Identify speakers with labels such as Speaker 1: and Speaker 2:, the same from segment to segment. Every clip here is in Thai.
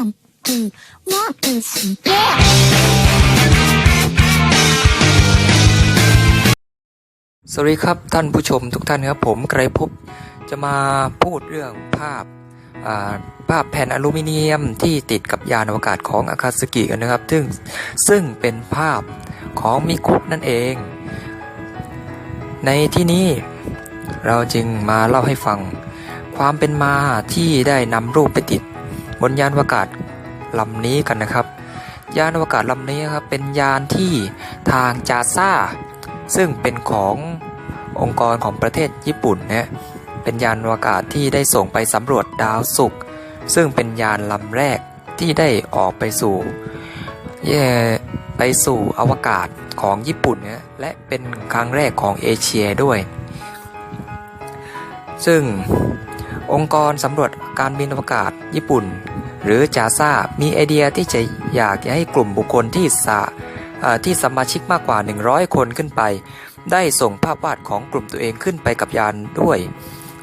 Speaker 1: One, two, one, two, three, four.
Speaker 2: สวัสดีครับท่านผู้ชมทุกท่านครับผมไกรภพจะมาพูดเรื่องภาพาภาพแผ่นอลูมิเนียมที่ติดกับยานอวกาศของอาคาสกิกันนะครับ ซึ่งซึ่งเป็นภาพของมิคุนั่นเอง ในที่นี้เราจึงมาเล่าให้ฟัง ความเป็นมาที่ได้นำรูปไปติด บนยานอวกาศลำนี้กันนะครับ ยานอวกาศลำนี้ครับเป็นยานที่ทางจาซ่า ซึ่งเป็นขององค์กรของประเทศญี่ปุ่นนะเป็นยานอวกาศที่ได้ส่งไปสำรวจดาวศุกร์ซึ่งเป็นยานลำแรกที่ได้ออกไปสู่เย่ไปสู่อวกาศของญี่ปุ่นนะและเป็นครั้งแรกของเอเชียด้วย ซึ่ง องค์กรสำรวจการบินอวกาศญี่ปุ่น หรือจาซามีไอเดียที่จะอยากให้กลุ่มบุคคลที่สาที่สมาชิกมากกว่า 100 คนขึ้นไป ได้ส่งภาพวาดของกลุ่มตัวเองขึ้นไปกับยานด้วย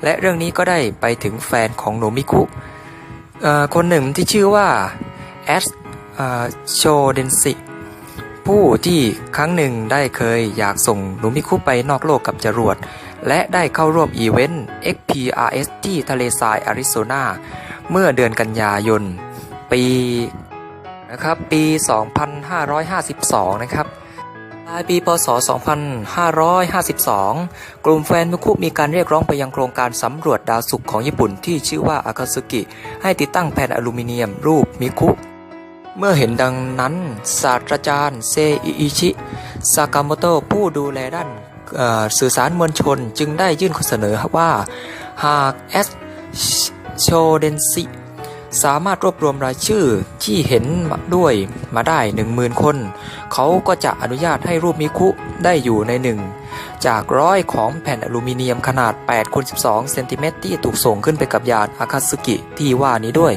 Speaker 2: และเรื่องนี้ก็ได้ไปถึงแฟนของโนมิคุคนหนึ่งที่ชื่อว่าแอสโชเดนซิ ผู้ที่ครั้งหนึ่งได้เคยอยากส่งโนมิคุไปนอกโลกกับจรวด และได้เข้าร่วมอีเวนต์ XPRS ที่ทะเลทรายอาริโซนา เมื่อเดือนกันยายน ปีนะครับปี 2552 นะครับปลายปีพศ 2552 กลุ่มแฟนมุคุมีการเรียกร้องไปยังโครงการสำรวจดาวศุกร์ของญี่ปุ่นที่ชื่อว่าอากาสึกิ ให้ติดตั้งแผ่นอลูมิเนียมรูปมิคุ เมื่อเห็นดังนั้น ศาสตราจารย์เซอิชิซากามโตะผู้ดูแลด้านสื่อสารมวลชนจึงได้ยื่นข้อเสนอว่าหากเอสโชเดนซิสามารถรวบรวมรายชื่อที่เห็นด้วยมาได้ 10,000 คน เขาก็จะอนุญาตให้รูปมิคุได้อยู่ในหนึ่งจากร้อยของแผ่นอลูมิเนียมขนาด8คูณ12เซนติเมตรที่ถูกส่งขึ้นไปกับยานอาคาสึกิที่ว่านี้ด้วย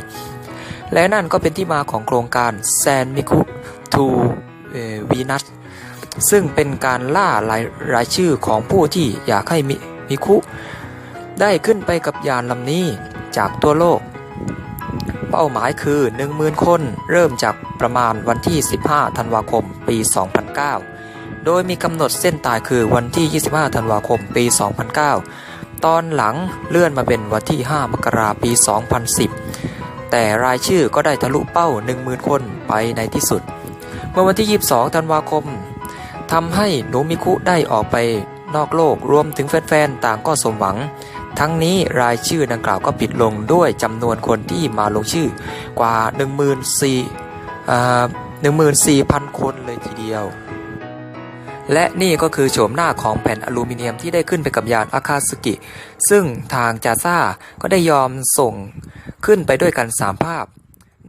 Speaker 2: และนั่นก็เป็นที่มาของโครงการแซนมิคุทูวีนัสซึ่งเป็นการล่ารายรายชื่อของผู้ที่อยากให้มิมิคุ ได้ขึ้นไปกับยานลำนี้จากทั่วโลก เป้าหมายคือ 10,000 คนเริ่มจากประมาณวันที่ 15 ธันวาคม ปี 2009 โดยมีกำหนดเส้นตายคือวันที่ 25 ธันวาคม ปี 2009 ตอนหลังเลื่อนมาเป็นวันที่ 5 มกราปี 2010 แต่รายชื่อก็ได้ทะลุเป้า 10,000 คนไปในที่สุด เมื่อวันที่ 22 ธันวาคมทำให้หนูมิคุได้ออกไปนอกโลกรวมถึงแฟนๆ ต่างก็สมหวัง ทั้งนี้รายชื่อดังกล่าวก็ปิดลงด้วยจำนวนคนที่มาลงชื่อกว่า 1 4 14,000 คนเลยทีเดียว และนี่ก็คือโฉมหน้าของแผ่นอลูมิเนียมที่ได้ขึ้นไปกับยานอาคาสึกิ ซึ่งทางจาซ่าก็ได้ยอมส่ง ขึ้นไปด้วยกัน 3 ภาพ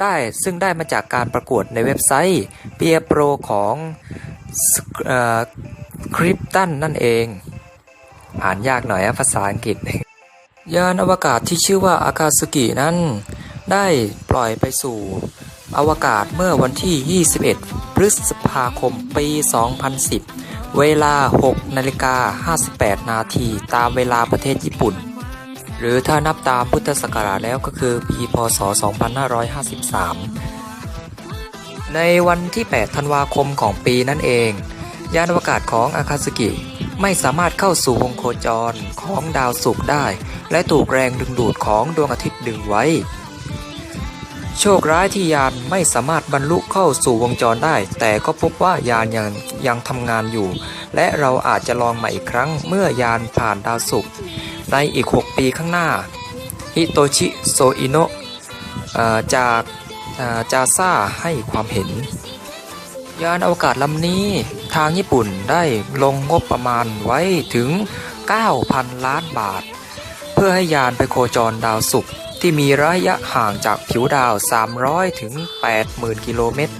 Speaker 2: ได้ซึ่งได้มาจากการประกวดในเว็บไซต์เปียโปรของคริปตันนั่นเอง อ่านยากหน่อยภาษาอังกฤษ ยานอวกาศที่ชื่อว่าอากาสึกินั้น ได้ปล่อยไปสู่อวกาศเมื่อวันที่ 21 พฤษภาคม ปี 2010 เวลา 6 นาฬิกา 58 นาที ตามเวลาประเทศญี่ปุ่น หรือถ้านับตามพุทธศักราชแล้วก็คือปีพศ 2553 ในวันที่ 8 ธันวาคมของปีนั่นเอง ยานอวกาศของอาคาสึกิไม่สามารถเข้าสู่วงโคจรของดาวศุกร์ได้ และถูกแรงดึงดูดของดวงอาทิตย์ดึงไว้ โชคร้ายที่ยานไม่สามารถบรรลุเข้าสู่วงจรได้ แต่ก็พบว่ายานยังยังทำงานอยู่ และเราอาจจะลองใหม่อีกครั้งเมื่อยานผ่านดาวศุกร์ ในอีก 6 ปีข้างหน้า ฮิโตชิโซอิโนะจากจาซ่าให้ความเห็น ยานอวกาศลำนี้ทางญี่ปุ่นได้ลงงบประมาณไว้ถึง 9,000 ล้านบาท เพื่อให้ยานไปโคจรดาวศุกร์ที่มีระยะห่างจากผิวดาว 300 ถึง 80,000 กิโลเมตร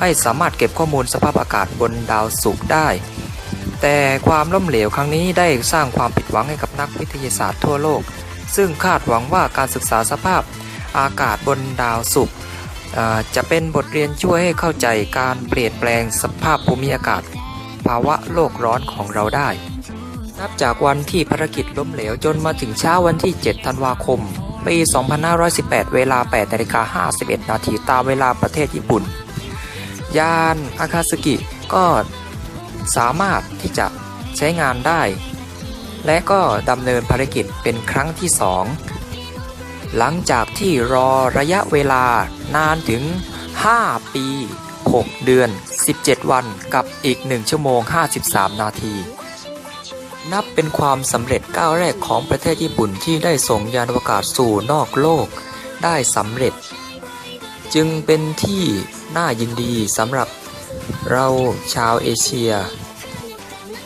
Speaker 2: ให้สามารถเก็บข้อมูลสภาพอากาศบนดาวศุกร์ได้ แต่ความล้มเหลวครั้งนี้ได้สร้างความผิดหวังให้กับนักวิทยาศาสตร์ทั่วโลก ซึ่งคาดหวังว่าการศึกษาสภาพอากาศบนดาวศุกร์จะเป็นบทเรียนช่วยให้เข้าใจการเปลี่ยนแปลงสภาพภูมิอากาศ ภาวะโลกร้อนของเราได้ นับจากวันที่ภารกิจล้มเหลวจนมาถึงเช้าวันที่ 7 ธันวาคม ปี 2518 เวลา8นาฬิกา51 นาทีตามเวลาประเทศญี่ปุ่น ยานอาคาสึกิก็ สามารถที่จะใช้งานได้ และก็ดำเนินภารกิจเป็นครั้งที่ 2 หลังจากที่รอระยะเวลานานถึง 5 ปี 6 เดือน 17 วันกับอีก 1 ชั่วโมง 53 นาที นับเป็นความสำเร็จก้าวแรกของประเทศญี่ปุ่นที่ได้ส่งยานอวกาศสู่นอกโลกได้สำเร็จ จึงเป็นที่น่ายินดีสำหรับ เราชาวเอเชีย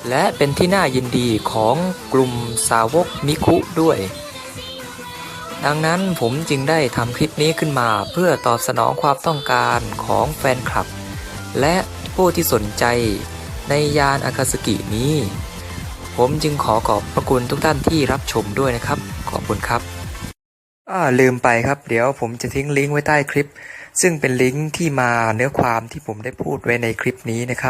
Speaker 2: และเป็นที่น่ายินดีของกลุ่มสาวกมิคุด้วย ดังนั้นผมจึงได้ทำคลิปนี้ขึ้นมาเพื่อตอบสนองความต้องการของแฟนคลับ และผู้ที่สนใจในยานอากาสกินี้ ผมจึงขอขอบพระคุณทุกท่านที่รับชมด้วยนะครับ ขอบคุณครับอ่าลืมไปครับ เดี๋ยวผมจะทิ้งลิงก์ไว้ใต้คลิป ซึ่งเป็นลิงก์ที่มาเนื้อความที่ผมได้พูดไว้ในคลิปนี้นะครับ